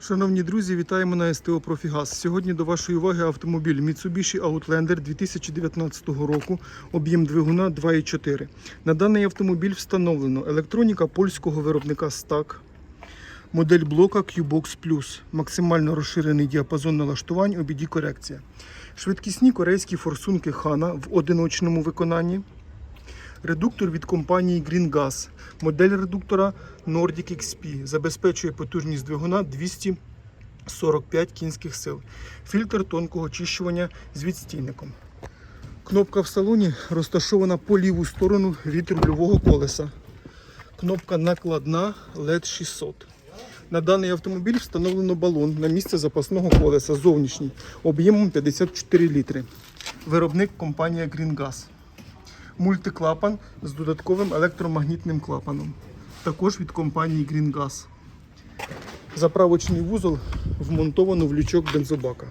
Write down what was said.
Шановні друзі, вітаємо на СТО Профігаз. Сьогодні до вашої уваги автомобіль Mitsubishi Outlander 2019 року, об'єм двигуна 2,4. На даний автомобіль встановлено електроніка польського виробника STAC, модель блока Qbox Plus, максимально розширений діапазон налаштувань, обіді корекція. Швидкісні корейські форсунки Hana в одиночному виконанні. Редуктор від компанії Green Gas. Модель редуктора Nordic XP забезпечує потужність двигуна 245 кінських сил. Фільтр тонкого очищування з відстійником. Кнопка в салоні розташована по ліву сторону від рульового колеса. Кнопка накладна LED 600. На даний автомобіль встановлено балон на місце запасного колеса зовнішній об'ємом 54 літри. Виробник компанія Green Gas мультиклапан з додатковим електромагнітним клапаном. Також від компанії Green Gas. Заправочний вузол вмонтовано в лючок бензобака.